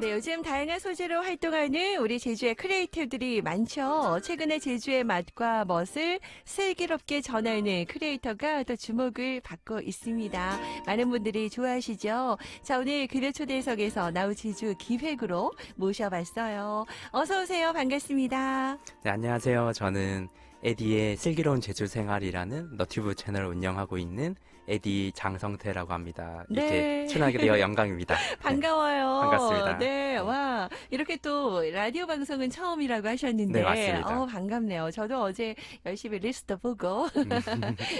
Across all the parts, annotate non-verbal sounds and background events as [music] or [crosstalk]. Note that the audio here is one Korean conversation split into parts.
네, 요즘 다양한 소재로 활동하는 우리 제주의 크리에이터들이 많죠. 최근에 제주의 맛과 멋을 슬기롭게 전하는 크리에이터가 또 주목을 받고 있습니다. 많은 분들이 좋아하시죠? 자, 오늘 그려 초대석에서 나우 제주 기획으로 모셔봤어요. 어서오세요. 반갑습니다. 네, 안녕하세요. 저는 에디의 슬기로운 제주 생활이라는 너튜브 채널을 운영하고 있는 에디 장성태라고 합니다. 이렇게 네. 출연하게 되어 영광입니다. [laughs] 반가워요. 반갑습니다. 네, 와. 이렇게 또 라디오 방송은 처음이라고 하셨는데. 네, 맞습니다. 어, 반갑네요. 저도 어제 열심히 리스트 보고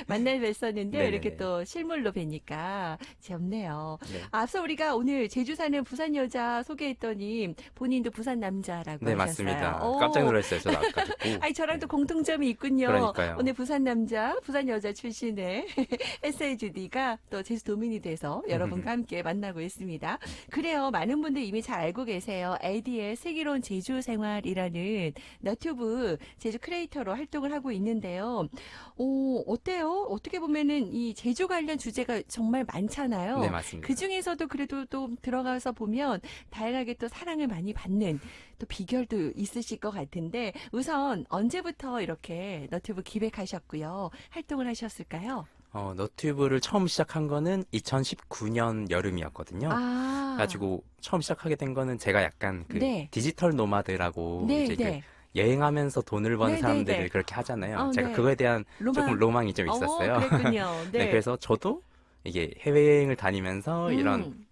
만날 뵀었는데 네네네. 이렇게 또 실물로 뵈니까 재밌네요. 네. 앞서 우리가 오늘 제주 사는 부산 여자 소개했더니 본인도 부산 남자라고 네, 하셨어요. 맞습니다. 오. 깜짝 놀랐어요. 저도 아까 듣고. [laughs] 아니 저랑 또 공통점이 있군요. 그러니까요. 오늘 부산 남자, 부산 여자 출신의 [laughs] 주디가 또 제주 도민이 돼서 여러분과 함께 만나고 있습니다. 그래요. 많은 분들 이미 잘 알고 계세요. AD의 슬기로운 제주 생활이라는 너튜브 제주 크리에이터로 활동을 하고 있는데요. 오, 어때요? 어떻게 보면은 이 제주 관련 주제가 정말 많잖아요. 네, 맞습니다. 그 중에서도 그래도 또 들어가서 보면 다양하게 또 사랑을 많이 받는 또 비결도 있으실 것 같은데 우선 언제부터 이렇게 너튜브 기획하셨고요 활동을 하셨을까요? 어, 너튜브를 처음 시작한 거는 2019년 여름이었거든요. 아, 가지고 처음 시작하게 된 거는 제가 약간 그 네. 디지털 노마드라고 네, 이제 그 네. 여행하면서 돈을 버는 네, 네, 사람들을 네. 그렇게 하잖아요. 어, 제가 네. 그거에 대한 로망. 조금 로망이 좀 있었어요. 어, 그랬군요. [laughs] 네. 네, 그래서 저도 이게 해외여행을 다니면서 이런 음.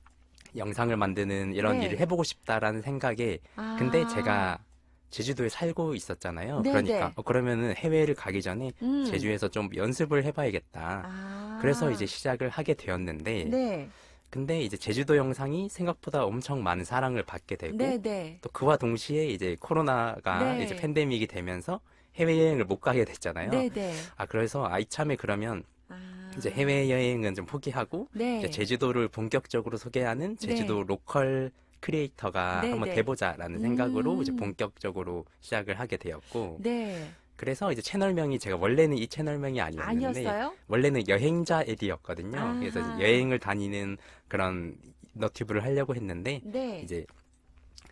영상을 만드는 이런 네. 일을 해보고 싶다라는 생각에 아. 근데 제가 제주도에 살고 있었잖아요. 네, 그러니까 네. 어, 그러면은 해외를 가기 전에 음. 제주에서 좀 연습을 해봐야겠다. 아. 그래서 이제 시작을 하게 되었는데 네, 근데 이제 제주도 영상이 생각보다 엄청 많은 사랑을 받게 되고 네, 네. 또 그와 동시에 이제 코로나가 네. 이제 팬데믹이 되면서 해외여행을 못 가게 됐잖아요. 네, 네. 아 그래서 아 이참에 그러면 아. 이제 해외여행은 좀 포기하고 네. 이제 제주도를 본격적으로 소개하는 제주도 로컬 크리에이터가 네, 한번 네. 돼보자라는 생각으로 음. 이제 본격적으로 시작을 하게 되었고 네. 그래서 이제 채널명이 제가 원래는 이 채널명이 아니었는데 아니었어요? 원래는 여행자 에디였거든요. 아하. 그래서 여행을 다니는 그런 너튜브를 하려고 했는데 네. 이제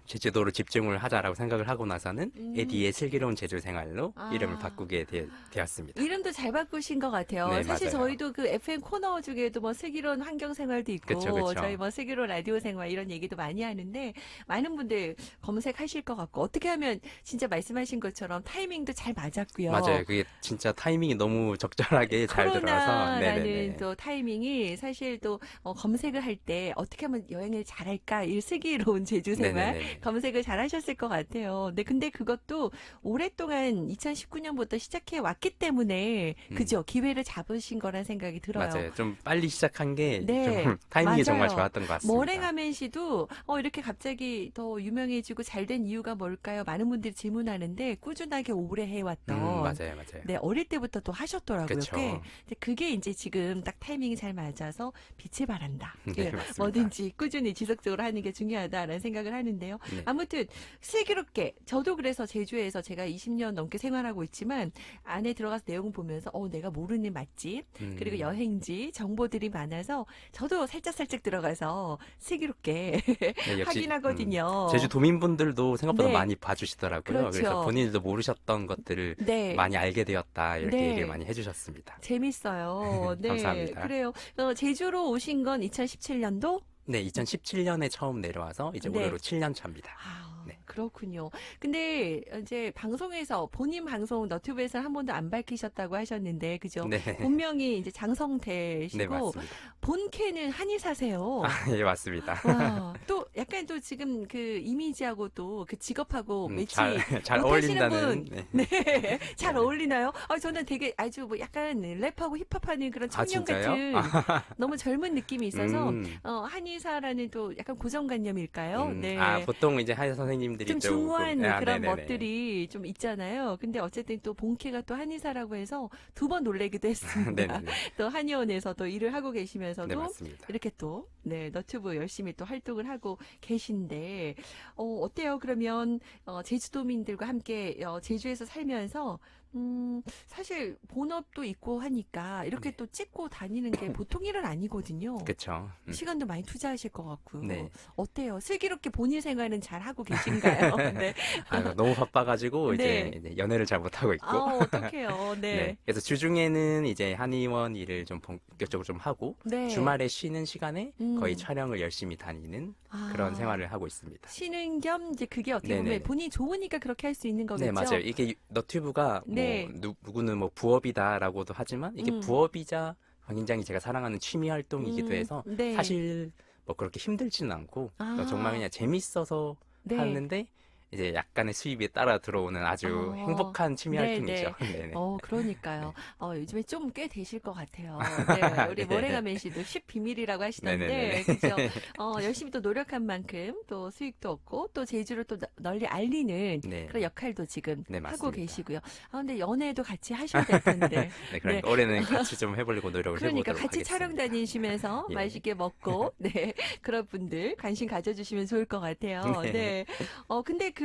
제주도로 집중을 하자라고 생각을 하고 나서는 음. 에디의 슬기로운 제주 생활로 아. 이름을 바꾸게 되, 었습니다 이름도 잘 바꾸신 것 같아요. 네, 사실 맞아요. 저희도 그 FM 코너 중에도 뭐 슬기로운 환경 생활도 있고, 그쵸, 그쵸. 저희 뭐 슬기로운 라디오 생활 이런 얘기도 많이 하는데, 많은 분들 검색하실 것 같고, 어떻게 하면 진짜 말씀하신 것처럼 타이밍도 잘 맞았고요. 맞아요. 그게 진짜 타이밍이 너무 적절하게 잘 들어서 코로나라는 네네네. 또 타이밍이 사실 또 어, 검색을 할 때 어떻게 하면 여행을 잘할까 이 슬기로운 제주 생활 네네네. [laughs] 검색을 잘 하셨을 것 같아요. 네, 근데 그것도 오랫동안 2019년부터 시작해 왔기 때문에 음. 그죠 기회를 잡으신 거란 생각이 들어요. 맞아요. 좀 빨리 시작한 게좀 네, [laughs] 타이밍이 맞아요. 정말 좋았던 것 같습니다. 머랭하멘 씨도 어 이렇게 갑자기 더 유명해지고 잘 된 이유가 뭘까요? 많은 분들이 질문하는데 꾸준하게 오래 해왔던 음, 맞아요, 맞아요. 네, 어릴 때부터 또 하셨더라고요. 그쵸. 꽤. 근데 그게 이제 지금 딱 타이밍이 잘 맞아서 빛을 발한다. [laughs] 네, 예, 맞습니다. 뭐든지 꾸준히 지속적으로 하는 게 중요하다라는 생각을 하는데요. 네. 아무튼 슬기롭게 저도 그래서 제주에서 제가 20년 넘게 생활하고 있지만 안에 들어가서 내용 보면서 어 내가 모르는 맛집 음, 그리고 여행지 정보들이 많아서 저도 살짝 살짝 들어가서 슬기롭게 네, 역시, [laughs] 확인하거든요. 음, 제주 도민분들도 생각보다 네. 많이 봐주시더라고요. 그렇죠. 래서 본인들도 모르셨던 것들을 네. 많이 알게 되었다 이렇게 네. 얘기를 많이 해주셨습니다. 재밌어요. [laughs] 네. 감사합니다. 그래요. 어, 제주로 오신 건 2017년도? 네, 2017년에 처음 내려와서 이제 네. 올해로 7년 차입니다. 아, 네. 그렇군요. 근데 이제 방송에서 본인 방송 너튜브에서 한 번도 안 밝히셨다고 하셨는데 그죠? 네, 본명이 이제 네 장성태시고 맞습니다. 본캐는 한의사세요. 아, 예 맞습니다. 와, 또 약간 또 지금 그 이미지하고 또 그 직업하고 음, 매치 잘, 잘 못하시는 어울린다는. 분. 네. 네, [laughs] 잘 네. 어울리나요? 아, 저는 되게 아주 뭐 약간 랩하고 힙합하는 그런 아, 청년 진짜요? 같은 [laughs] 너무 젊은 느낌이 있어서 음, 어, 한의사라는 또 약간 고정관념일까요? 음, 네. 아 보통 이제 한의 선생님들이 좀 조금- 중후한 아, 그런 네네네. 멋들이 좀 있잖아요. 근데 어쨌든 또 본캐가 또 한의사라고 해서 두 번 놀래기도 [laughs] 했습니다. 네네네. 또 한의원에서 또 일을 하고 계시면서도 네 맞습니다. 이렇게 또, 네, 너튜브 열심히 또 활동을 하고 계신데, 어, 어때요? 그러면, 어, 제주도민들과 함께, 어, 제주에서 살면서, 음, 사실 본업도 있고 하니까 이렇게 네. 또 찍고 다니는 게 [coughs] 보통 일은 아니거든요. 그쵸. 음. 시간도 많이 투자하실 것 같고. 네. 어때요? 슬기롭게 본인 생활은 잘 하고 계신가요? [laughs] 네. 아, 너무 바빠가지고 [laughs] 네. 이제, 연애를 잘 못하고 있고. 아, 어떡해요. [laughs] 네. 네. 그래서 주중에는 이제 한의원 일을 좀 본격적으로 좀 하고 네. 주말에 쉬는 시간에 음. 거의 촬영을 열심히 다니는 그런 아, 생활을 하고 있습니다. 쉬는 겸 이제 그게 어떻게 보면 네네. 본인이 좋으니까 그렇게 할 수 있는 거겠죠? 네, 맞아요. 이게 유- 너튜브가 네. 뭐 누, 누구는 뭐 부업이다라고도 하지만 이게 음. 부업이자 굉장히 제가 사랑하는 취미 활동이기도 음, 해서 네. 사실 뭐 그렇게 힘들지는 않고 아. 정말 그냥 재밌어서 네. 하는데 이제 약간의 수입에 따라 들어오는 아주 어. 행복한 취미 네, 활동이죠. 네네. 어, 그러니까요. 어, 요즘에 좀 꽤 되실 것 같아요. [laughs] 네, 우리 네. 모래가멘 씨도 10 비밀이라고 하시던데, 네네네. 그죠? [laughs] 어, 열심히 또 노력한 만큼 또 수익도 얻고 또 제주를 또 너- 널리 알리는 네. 그런 역할도 지금 네, 하고 맞습니다. 계시고요. 아, 근데 연애도 같이 하셔야 될 텐데. [laughs] 네, 그러니까 올해는 같이 좀 해보려고 노력을 그러니까 해보도록 같이 촬영 하겠습니다. 다니시면서 예. 맛있게 먹고 네 그런 분들 관심 가져주시면 좋을 것 같아요. 네. 네. 어 근데 그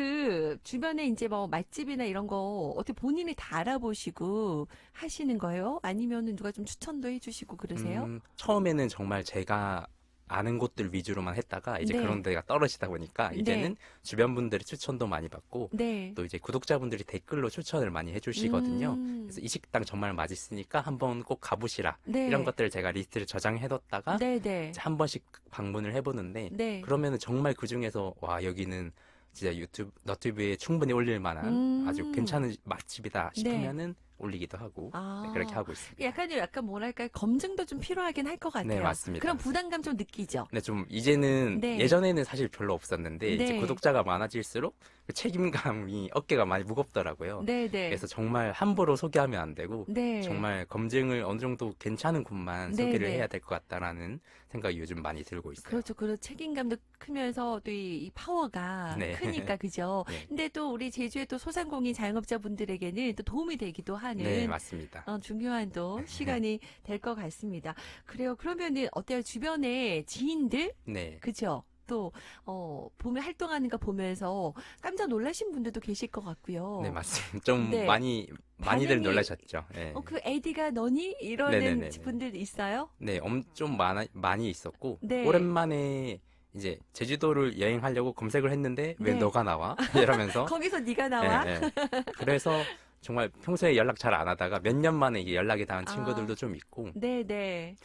주변에 이제 뭐 맛집이나 이런 거 어떻게 본인이 다 알아보시고 하시는 거예요? 아니면은 누가 좀 추천도 해주시고 그러세요? 음, 처음에는 정말 제가 아는 곳들 위주로만 했다가 이제 네. 그런 데가 떨어지다 보니까 네. 이제는 주변 분들의 추천도 많이 받고 네. 또 이제 구독자분들이 댓글로 추천을 많이 해주시거든요. 음, 그래서 이 식당 정말 맛있으니까 한번 꼭 가보시라. 네. 이런 것들을 제가 리스트를 저장해뒀다가 네 네. 이제 한 번씩 방문을 해보는데 네. 그러면은 정말 그 중에서 와 여기는 진짜 유튜브 너튜브에 충분히 올릴 만한 음. 네. 아주 괜찮은 맛집이다 싶으면은 올리기도 하고 아. 네, 그렇게 하고 있습니다. 약간 약간 뭐랄까 검증도 좀 필요하긴 할 것 같아요. 네, 맞습니다. 그런 부담감 좀 느끼죠. 근데 좀 이제는 네. 예전에는 사실 별로 없었는데 이제 네. 구독자가 많아질수록 그 책임감이 어깨가 많이 무겁더라고요. 네 네. 그래서 정말 함부로 소개하면 안 되고 네. 정말 검증을 어느 정도 괜찮은 곳만 네, 소개를 네. 해야 될 것 같다라는 생각이 요즘 많이 들고 있어요. 그렇죠. 그 책임감도 크면서 또 이 파워가 네. 크니까 그죠. [laughs] 네. 근데 또 우리 제주의 또 소상공인 자영업자분들에게는 또 도움이 되기도 하는 네, 맞습니다. 어, 중요한 또 [laughs] 시간이 될 것 같습니다. 그래요. 그러면은 어때요? 주변에 지인들 네. 그죠? 또 어, 보면 활동하는 거 보면서 깜짝 놀라신 분들도 계실 것 같고요. 네, 맞습니다. 좀 네. 많이 많이들 반응이- 놀라셨죠. 네. 어, 그 에디가 너니? 이러는 네네네네. 분들 있어요? 네, 엄, 좀 많아, 많이 있었고, 네. 오랜만에 이제 제주도를 여행하려고 검색을 했는데, 왜 네. 너가 나와? [laughs] 이러면서. [laughs] 거기서 네가 나와? 예, 예. 그래서 정말 평소에 연락 잘 안 하다가 몇 년 만에 이게 연락이 닿은 아. 친구들도 좀 있고, 네, 네.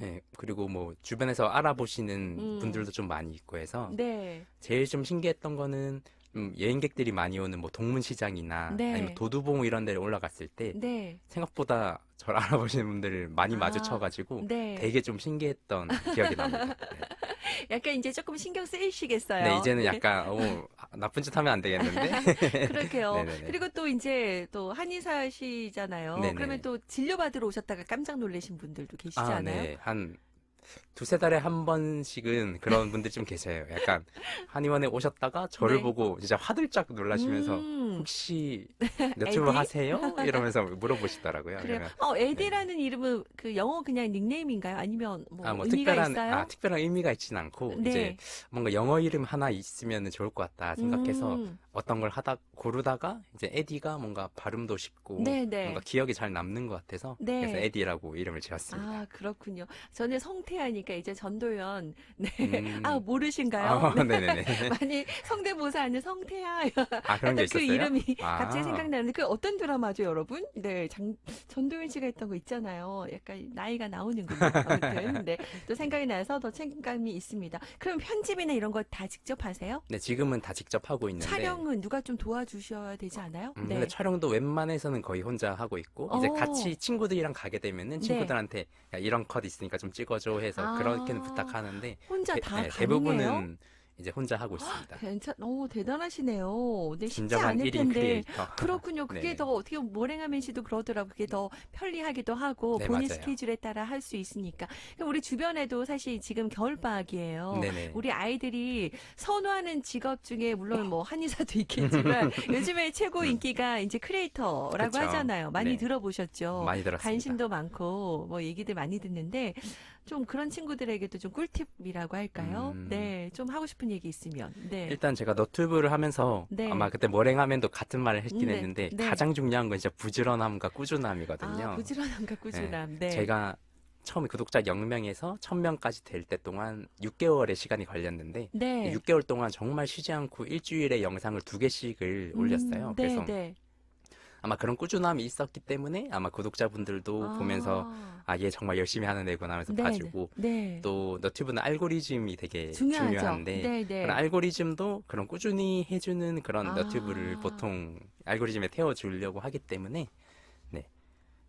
예, 그리고 뭐 주변에서 알아보시는 음. 분들도 좀 많이 있고 해서, 네. 제일 좀 신기했던 거는, 음, 여행객들이 많이 오는 뭐 동문시장이나 네. 아니면 도두봉 이런 데를 올라갔을 때, 네. 생각보다 저를 알아보시는 분들을 많이 아, 마주쳐가지고, 네. 되게 좀 신기했던 기억이 납니다. 네. [laughs] 약간 이제 조금 신경 쓰이시겠어요. 네, 이제는 약간 어, 나쁜 짓 하면 안 되겠는데. [laughs] 그렇게요. 네네네. 그리고 또 이제 또 한의사시잖아요. 네네. 그러면 또 진료받으러 오셨다가 깜짝 놀라신 분들도 계시지 아, 않아요? 네. 한 두세 달에 한 번씩은 그런 분들이 좀 계세요. 약간 [laughs] 한의원에 오셨다가 저를 네. 보고 진짜 화들짝 놀라시면서 음, 혹시 [laughs] 유튜브? 하세요? 이러면서 물어보시더라고요. 그래요. 그러면 어, 에디라는 이름은 그 영어 그냥 닉네임인가요? 아니면 뭐 아, 뭐 의미가 특별한 있어요? 아, 특별한 의미가 있진 않고 네. 이제 뭔가 영어 이름 하나 있으면 좋을 것 같다 생각해서 음, 어떤 걸 하다 고르다가 이제 에디가 뭔가 발음도 쉽고 네, 네. 뭔가 기억이 잘 남는 것 같아서 네. 그래서 에디라고 이름을 지었습니다. 아, 그렇군요. 저는 성태 하니까 이제 전도연. 네. 음. 아, 모르신가요? 아, 네. 네네네. [laughs] 많이 성대모사 하는 성태하. 아, 그런 게 그 있었어요? 이름이 아. 갑자기 생각나는데 그 어떤 드라마죠, 여러분? 네, 장, 전도연 씨가 했던 거 있잖아요. 약간 나이가 나오는군요. 아무튼 네, 또 생각이 나서 더 책임감이 있습니다. 그럼 편집이나 이런 거 다 직접 하세요? 네, 지금은 다 직접 하고 있는데. 촬영은 누가 좀 도와주셔야 되지 않아요? 음, 네. 근데 촬영도 웬만해서는 거의 혼자 하고 있고, 이제 어. 같이 친구들이랑 가게 되면은 네. 친구들한테 야, 이런 컷 있으니까 좀 찍어줘 해서 아. 그렇게는 부탁하는데, 혼자 대, 다 네, 가능해요? 대부분은 이제 혼자 하고 있습니다. 괜찮, 오 대단하시네요. 네, 쉽지 진정한 않을 1인 텐데. 크리에이터. [laughs] 그렇군요. 그게 네네. 더 어떻게 보면 모랭하멘 씨도 그러더라고. 그게 더 편리하기도 하고 네, 본인 맞아요. 스케줄에 따라 할 수 있으니까. 그럼 우리 주변에도 사실 지금 겨울 방학이에요. 네네. 우리 아이들이 선호하는 직업 중에 물론 뭐 [laughs] 한의사도 있겠지만 [laughs] 요즘에 최고 인기가 이제 크리에이터라고 그쵸. 하잖아요. 많이 네. 들어보셨죠? 많이 들었습니다. 관심도 많고 뭐 얘기들 많이 듣는데 좀 그런 친구들에게도 좀 꿀팁이라고 할까요? 음. 네, 좀 하고 싶은 얘기 있으면. 네. 일단 제가 너튜브를 하면서 네. 아마 그때 머랭하면도 같은 말을 했긴 네, 했는데 네. 가장 중요한 건 진짜 부지런함과 꾸준함이거든요. 아, 부지런함과 꾸준함. 네. 제가 처음에 구독자 0명에서 1000명까지 될 때 동안 6개월의 시간이 걸렸는데 네. 6개월 동안 정말 쉬지 않고 일주일에 영상을 두 개씩을 음, 올렸어요. 네, 그래서 네. 아마 그런 꾸준함이 있었기 때문에 아마 구독자분들도 아. 보면서 아 얘 정말 열심히 하는 애구나 하면서 네, 봐주고 네. 또 너튜브는 알고리즘이 되게 중요하죠. 중요한데 네, 네. 그런 알고리즘도 그런 꾸준히 해주는 그런 아. 너튜브를 보통 알고리즘에 태워주려고 하기 때문에 네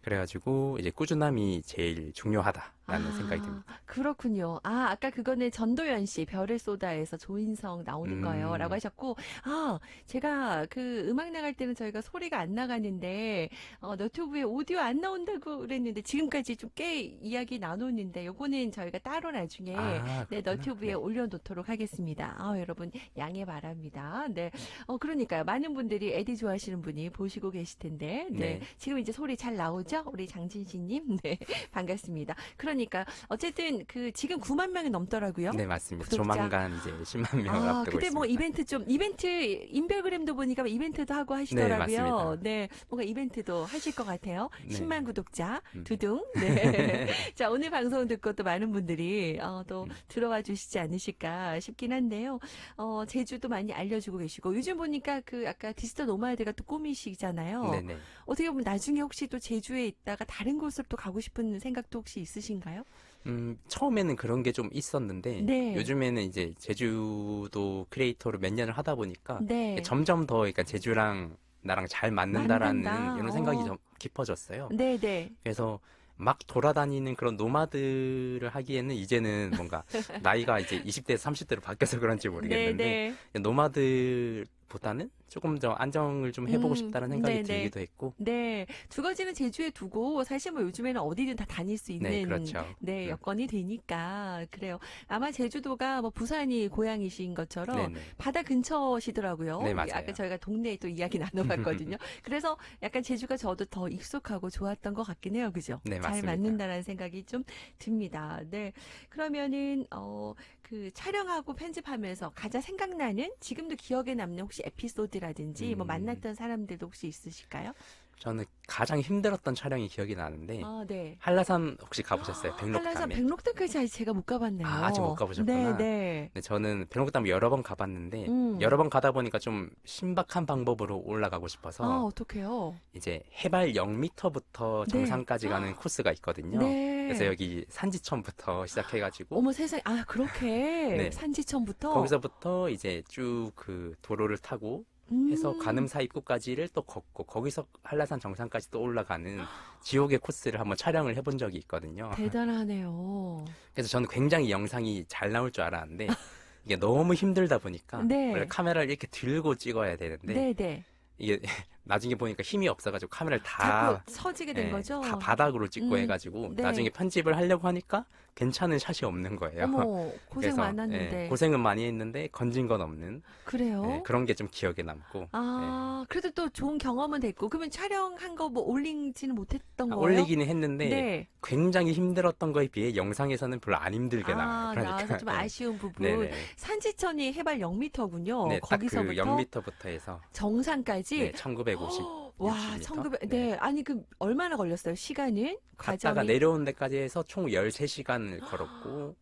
그래가지고 이제 꾸준함이 제일 중요하다라는 아, 생각이 듭니다. 그렇군요. 아, 아까 그거는 전도연 씨 별을 쏟아에서 조인성 나오는 음. 거예요. 라고 하셨고, 아, 제가 그 음악 나갈 때는 저희가 소리가 안 나가는데, 어, 너튜브에 오디오 안 나온다고 그랬는데, 지금까지 좀 꽤 이야기 나눴는데, 요거는 저희가 따로 나중에 아, 네. 너튜브에 네. 올려놓도록 하겠습니다. 아, 여러분, 양해 바랍니다. 네. 어, 그러니까요. 많은 분들이 에디 좋아하시는 분이 보시고 계실 텐데, 네. 네. 지금 이제 소리 잘 나오죠? 우리 장진씨님. [laughs] 네. 반갑습니다. 그러니까, 어쨌든, 그, 지금 9만 명이 넘더라고요. 네 맞습니다. 구독자. 조만간 이제 10만 명을 아, 앞두고 그때 있습니다. 뭐 이벤트 좀, 이벤트, 인별그램도 보니까 이벤트도 하고 하시더라고요. 맞습니다. 네, 뭔가 이벤트도 하실 것 같아요. 네. 10만 구독자, 음. 두둥. 네. [laughs] 자, 오늘 방송 듣고 또 많은 분들이, 어, 또 음. 들어와 주시지 않으실까 싶긴 한데요. 어, 제주도 많이 알려주고 계시고, 요즘 보니까 그, 아까 디지털 노마드가 또 꿈이시잖아요. 네네. 어떻게 보면 나중에 혹시 또 제주에 있다가 다른 곳을 또 가고 싶은 생각도 혹시 있으신가요? 음, 처음에는 그런 게 좀 있었는데 네. 요즘에는 이제 제주도 크리에이터로 몇 년을 하다 보니까 네. 점점 더 그러니까 제주랑 나랑 잘 맞는다라는 맞는다. 이런 생각이 어. 좀 깊어졌어요. 네 네. 그래서 막 돌아다니는 그런 노마드를 하기에는 이제는 뭔가 [laughs] 나이가 이제 20대에서 30대로 바뀌어서 그런지 모르겠는데 네 네. 노마드 보다는 조금 더 안정을 좀 해보고 음, 싶다는 생각이 네네. 들기도 했고 네. 주거지는 제주에 두고 사실 뭐 요즘에는 어디든 다 다닐 수 있는 네 그렇죠. 네, 음. 여건이 되니까 그래요. 아마 제주도가 뭐 부산이 고향이신 것처럼 네네. 바다 근처시더라고요. 네, 맞아요. 아까 저희가 동네에 또 이야기 [laughs] 나눠봤거든요. [laughs] 그래서 약간 제주가 저도 더 익숙하고 좋았던 것 같긴 해요. 그죠? 네, 잘 맞습니다. 맞는다라는 생각이 좀 듭니다. 네. 그러면은, 어, 그 촬영하고 편집하면서 가장 생각나는 지금도 기억에 남는 혹시 에피소드라든지 뭐 음. 만났던 사람들도 혹시 있으실까요? 저는 가장 힘들었던 촬영이 기억이 나는데 아, 네. 한라산 혹시 가보셨어요? 한라산 백록담에. 백록담까지 아직 제가 못 가봤네요. 아, 아직 못 가보셨구나. 네, 네. 네, 저는 백록담 여러 번 가봤는데 음. 여러 번 가다 보니까 좀 신박한 방법으로 올라가고 싶어서 아, 어떡해요? 이제 해발 0m부터 네. 정상까지 가는 코스가 있거든요. 네. 그래서 여기 산지천부터 시작해가지고 어머 세상에, 아, 그렇게 네. 산지천부터 거기서부터 이제 쭉 그 도로를 타고 해서 음. 가늠 사 입구까지를 또 걷고 거기서 한라산 정상까지 또 올라가는 지옥의 코스를 한번 촬영을 해본 적이 있거든요. 대단하네요. 그래서 저는 굉장히 영상이 잘 나올 줄 알았는데 [laughs] 이게 너무 힘들다 보니까 네. 원래 카메라를 이렇게 들고 찍어야 되는데 네, 네. 이게 나중에 보니까 힘이 없어가지고 카메라를 다 서지게 된 예, 거죠? 다 바닥으로 찍고 음, 해가지고 네. 나중에 편집을 하려고 하니까 괜찮은 샷이 없는 거예요. 어머, [laughs] 고생 그래서, 많았는데. 예, 고생은 많이 했는데 건진 건 없는 그래요? 예, 그런 게 좀 기억에 남고 아, 그래도 또 좋은 경험은 됐고. 그러면 촬영한 거 뭐 올리지는 못했던 아, 거예요? 올리기는 했는데 네. 굉장히 힘들었던 거에 비해 영상에서는 별로 안 힘들게 아, 나와요. 그러니까 나와서 좀 [laughs] 예. 아쉬운 부분. 네네. 산지천이 해발 0m군요. 네, 딱그 거기서부터 0m부터 해서 정상까지. 네, 1950. [gasps] 와, 60m? 1900, 네. 아니, 그, 얼마나 걸렸어요? 시간은? 갔다가 과정이? 내려온 데까지 해서 총 13시간을 걸었고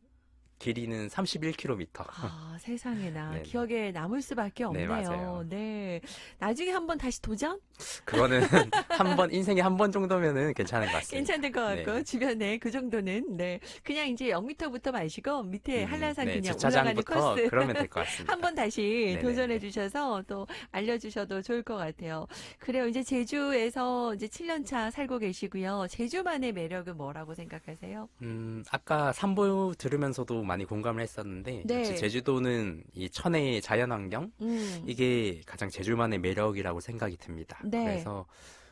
길이는 31km. 아, 세상에나. [laughs] 네네. 기억에 남을 수밖에 네, 없네요. 맞아요. 네. 나중에 한번 다시 도전? 그거는 [laughs] 한 번 인생에 한 번 정도면은 괜찮은 것 같습니다. 괜찮을 것 같고, 네. 주변에 그 정도는, 네. 그냥 이제 0m부터 마시고, 밑에 음, 한라산 네, 그냥 올라가는 코스. 그러면 될 것 [laughs] 같습니다. 한 번 다시 네네. 도전해 주셔서 또 알려 주셔도 좋을 것 같아요. 그래요. 이제 제주에서 이제 7년 차 살고 계시고요. 제주만의 매력은 뭐라고 생각하세요? 음, 아까 삼보 들으면서도 많이 공감을 했었는데 네. 역시 제주도는 이 천혜의 자연환경 음. 이게 가장 제주만의 매력이라고 생각이 듭니다. 네. 그래서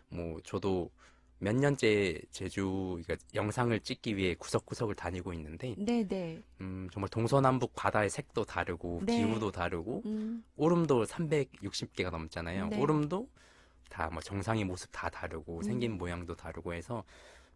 뭐 저도 몇 년째 제주 그러니까 영상을 찍기 위해 구석구석을 다니고 있는데 네네. 음, 정말 동서남북 바다의 색도 다르고 네. 기후도 다르고 음. 오름도 360개가 넘잖아요. 네. 오름도 다 뭐 정상의 모습 다 다르고 음. 생긴 모양도 다르고 해서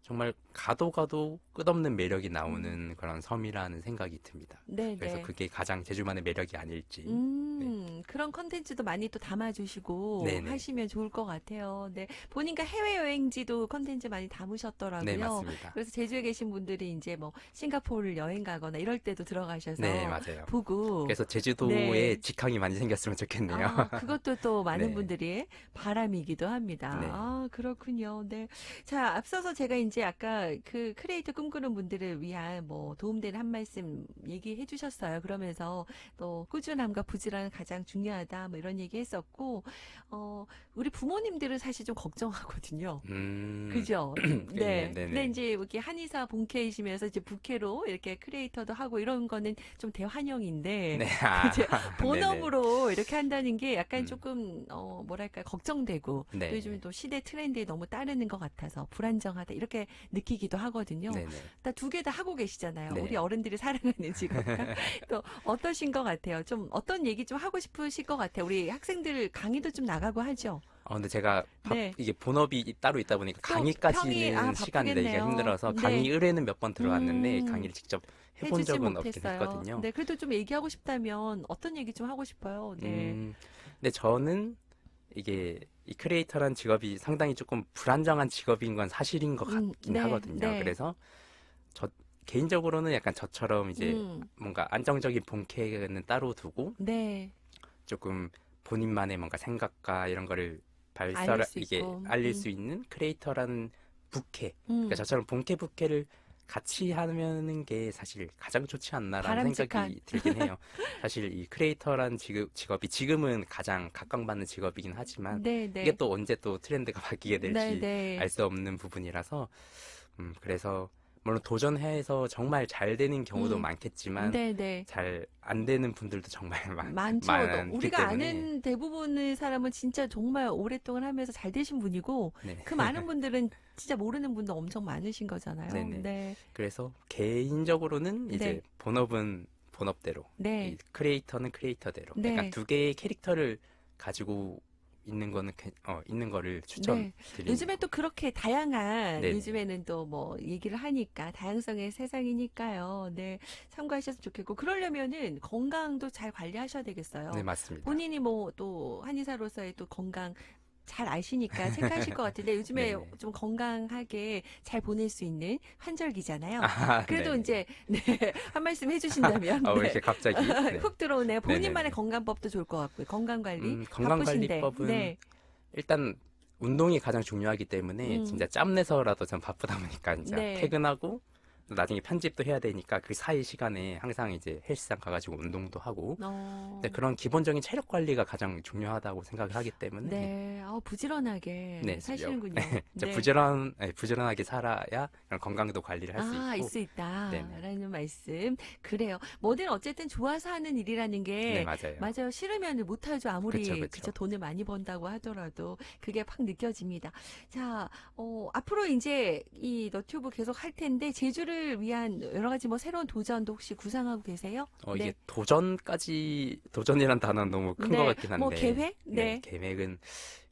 정말 가도 가도 끝없는 매력이 나오는 그런 섬이라는 생각이 듭니다. 네, 그래서 네. 그게 가장 제주만의 매력이 아닐지. 음, 그런 컨텐츠도 많이 또 담아주시고 네네. 하시면 좋을 것 같아요. 네. 보니까 해외 여행지도 컨텐츠 많이 담으셨더라고요. 네, 맞습니다. 그래서 제주에 계신 분들이 이제 뭐 싱가포르를 여행 가거나 이럴 때도 들어가셔서 네, 맞아요. 보고 그래서 제주도에 네. 직항이 많이 생겼으면 좋겠네요. 아, 그것도 또 많은 [laughs] 네. 분들이 바람이기도 합니다. 네. 아, 그렇군요. 네. 자, 앞서서 제가 이제 아까 그 크리에이터 꿈꾸는 분들을 위한 뭐 도움되는 한 말씀 얘기해 주셨어요. 그러면서 또 꾸준함과 부지런함 가장 중요하다 뭐 이런 얘기 했었고, 어, 우리 부모님들은 사실 좀 걱정하거든요. 음, 그죠? [clears throat] 네, 네. 네, 근데 네. 이제 이렇게 한의사 본캐이시면서 이제 부캐로 이렇게 크리에이터도 하고 이런 거는 좀 대환영인데. 네, [laughs] 아, 그죠? [laughs] 네네. 본업으로 이렇게 한다는 게 약간 음. 조금 어 뭐랄까 걱정되고 네. 또 요즘 또 시대 트렌드에 너무 따르는 것 같아서 불안정하다 이렇게 느끼기도 하거든요. 네네. 두개 다 하고 계시잖아요. 네. 우리 어른들이 사랑하는 직업과 [laughs] 또 어떠신 것 같아요? 좀 어떤 얘기 좀 하고 싶으실 것 같아요. 우리 학생들 강의도 좀 나가고 하죠. 어, 근데 제가 바- 네. 이게 본업이 따로 있다 보니까 또 강의까지는 아, 시간 내기가. 힘들어서 네. 강의 의뢰는 몇 번 들어왔는데 음. 강의를 직접 해본 적은 없긴 못했어요. 했거든요. 네, 그래도 좀 얘기하고 싶다면 어떤 얘기 좀 하고 싶어요. 네. 음, 근데 저는 이게 이 크리에이터란 직업이 상당히 조금 불안정한 직업인 건 사실인 것 음, 같긴 네, 하거든요. 네. 그래서 저 개인적으로는 약간 저처럼 이제 음, 뭔가 안정적인 본캐는 따로 두고 네. 조금 본인만의 뭔가 생각과 이런 거를 발설 알릴 수 이게 있고. 알릴 음. 수 있는 크리에이터라는 부캐 음. 그러니까 저처럼 본캐 부캐를 같이 하는 게 사실 가장 좋지 않나라는 바람직한. 생각이 들긴 해요. [laughs] 사실 이 크리에이터란 직업, 직업이 지금은 가장 각광받는 직업이긴 하지만 네, 네. 이게 또 언제 또 트렌드가 바뀌게 될지 네, 네. 알 수 없는 부분이라서 음 그래서 물론 도전해서 정말 잘 되는 경우도 음. 많겠지만 네, 네. 잘 안 되는 분들도 정말 많, 많죠. 많기 우리가 때문에 아는 대부분의 사람은 진짜 정말 오랫동안 하면서 잘 되신 분이고 네. 그 많은 분들은 진짜 모르는 분도 엄청 많으신 거잖아요. 네네. 네. 그래서 개인적으로는 이제 네. 본업은 본업대로 네. 이 크리에이터는 크리에이터대로 네. 약간 두 개의 캐릭터를 가지고 있는 거는 괜- 어, 있는 거를 추천드립니다. 네. 요즘에 또 그렇게 다양한 네네. 요즘에는 또 뭐 얘기를 하니까 다양성의 세상이니까요. 네. 참고하셨으면 좋겠고 그러려면은 건강도 잘 관리하셔야 되겠어요. 네 맞습니다. 본인이 뭐 또 한의사로서의 또 건강 잘 아시니까 체크하실 것 같은데 [laughs] 요즘에 네네. 좀 건강하게 잘 보낼 수 있는 환절기잖아요. 아, 그래도 네네. 이제 네, 한 말씀 해주신다면 아, [laughs] 왜 네. 이렇게 갑자기 [laughs] 네. 훅 들어오네요. 본인만의 네네네. 건강법도 좋을 것 같고요. 건강 관리 음, 바쁘신데. 건강관리법은 네. 일단 운동이 가장 중요하기 때문에 음. 진짜 짬내서라도 전 바쁘다 보니까 이제 네. 퇴근하고 나중에 편집도 해야 되니까 그 사이 시간에 항상 이제 헬스장 가가지고 운동도 하고 어. 그런 기본적인 체력 관리가 가장 중요하다고 생각을 하기 때문에 네, 아 부지런하게 네, 사시는군요. [laughs] 진짜 네. 부지런 네, 부지런하게 살아야 건강도 관리를 할수 아, 있고 있수 있다라는. 말씀. 그래요. 뭐든 어쨌든 좋아서 하는 일이라는 게 네 맞아요. 맞아요. 싫으면 못하죠. 아무리 그쵸, 그쵸, 그쵸. 돈을 많이 번다고 하더라도 그게 팍 느껴집니다. 자, 어, 앞으로 이제 이 너튜브 계속 할 텐데 제주를 위한 여러 가지 뭐 새로운 도전도 혹시 구상하고 계세요? 어, 네. 이게 도전까지 도전이란 단어는 너무 큰것 네, 같긴 한데 뭐 계획? 네. 계획은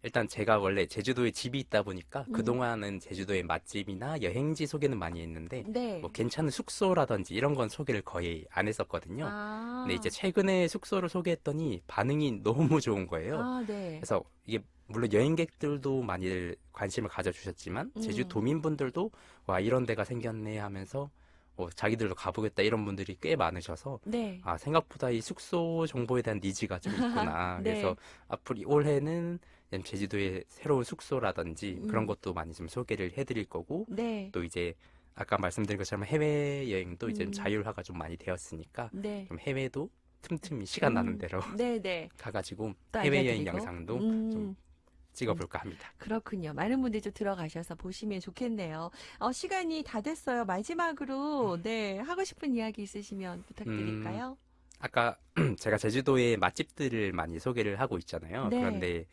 일단 제가 원래 제주도에 집이 있다 보니까 음. 그동안은 제주도의 맛집이나 여행지 소개는 많이 했는데 네. 뭐 괜찮은 숙소라든지 이런 건 소개를 거의 안 했었거든요. 아. 근데 이제 최근에 숙소를 소개했더니 반응이 [laughs] 너무 좋은 거예요. 아, 네. 그래서 이게 물론 여행객들도 많이 관심을 가져주셨지만 제주 음. 도민분들도 와 이런 데가 생겼네 하면서 어, 자기들도 가보겠다 이런 분들이 꽤 많으셔서 네. 아 생각보다 이 숙소 정보에 대한 니즈가 좀 있구나. [laughs] 네. 그래서 앞으로 올해는 제주도의 새로운 숙소라든지 음. 그런 것도 많이 좀 소개를 해드릴 거고 네. 또 이제 아까 말씀드린 것처럼 해외 여행도 이제 음. 자율화가 좀 많이 되었으니까 네. 좀 해외도 틈틈이 시간 나는 음. 대로 네, 네. [laughs] 가가지고 또 해외 여행. 영상도 음. 좀 찍어볼까 합니다. 그렇군요. 많은 분들이 좀 들어가셔서 보시면 좋겠네요. 어, 시간이 다 됐어요. 마지막으로, 네, 하고 싶은 이야기 있으시면 부탁드릴까요? 아까 [clears throat] 제가 제주도의 맛집들을 많이 소개를 하고 있잖아요. 네. 그런데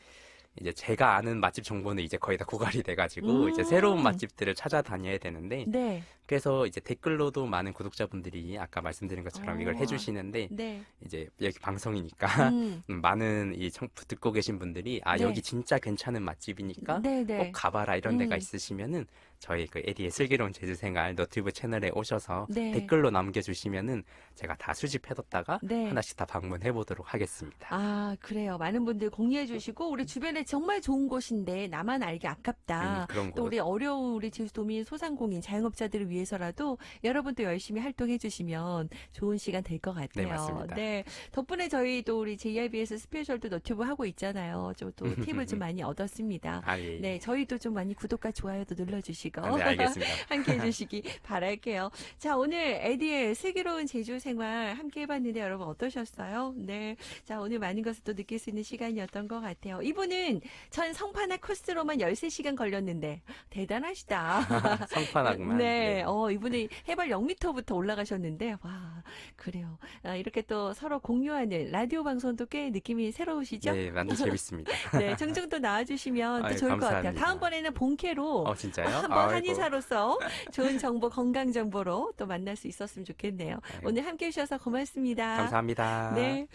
이제 제가 아는 맛집 정보는 이제 거의 다 고갈이 돼가지고 음. 이제 새로운 맛집들을 찾아다녀야 되는데 네. 그래서 이제 댓글로도 많은 구독자분들이 아까 말씀드린 것처럼 이걸 어. 해주시는데 네. 이제 여기 방송이니까 음. 음, [laughs] 많은 이 청, 듣고 계신 분들이 아 네. 여기 진짜 괜찮은 맛집이니까 네, 네. 꼭 가봐라 이런 데가 음. 있으시면은 저희 그 에디의 슬기로운 제주생활 너튜브 채널에 오셔서 네. 댓글로 남겨주시면은 제가 다 수집해뒀다가 네. 하나씩 다 방문해 보도록 하겠습니다. 아, 그래요. 많은 분들 공유해 주시고 우리 주변에 정말 좋은 곳인데 나만 알기 아깝다. 음, 그런 또 곳. 우리 어려운 우리 제주도민 소상공인 자영업자들을 위해 서라도 여러분도 열심히 활동해 주시면 좋은 시간 될 것 같아요. 네, 맞습니다. 네. 덕분에 저희 또 우리 JIBS 스페셜도 너튜브 하고 있잖아요. 좀또 팁을 좀 많이 얻었습니다. [laughs] 아, 예. 네, 저희도 좀 많이 구독과 좋아요도 눌러주시고 아, 네, 알겠습니다. [laughs] 함께 해 주시기 바랄게요. 자, 오늘 에디의 슬기로운 제주 생활 함께 해봤는데 여러분 어떠셨어요? 네. 자, 오늘 많은 것을 또 느낄 수 있는 시간이었던 것 같아요. 이분은 전 성판화 코스로만 13시간 걸렸는데 대단하시다. [laughs] 성판하구만. 네, 어, 이분이 해발 0m부터 올라가셨는데, 와, 그래요. 아, 이렇게 또 서로 공유하는 라디오 방송도 꽤 느낌이 새로우시죠? 네, 완전 재밌습니다. [laughs] 네, 종종 또 나와주시면 또 아유, 좋을 것 같아요. 감사합니다. 다음번에는 본캐로 어, 진짜요? [laughs] 한번 아이고. 한의사로서 좋은 정보, 건강 정보로 또 만날 수 있었으면 좋겠네요. 아유, 오늘 함께 해주셔서 고맙습니다. 감사합니다. 네.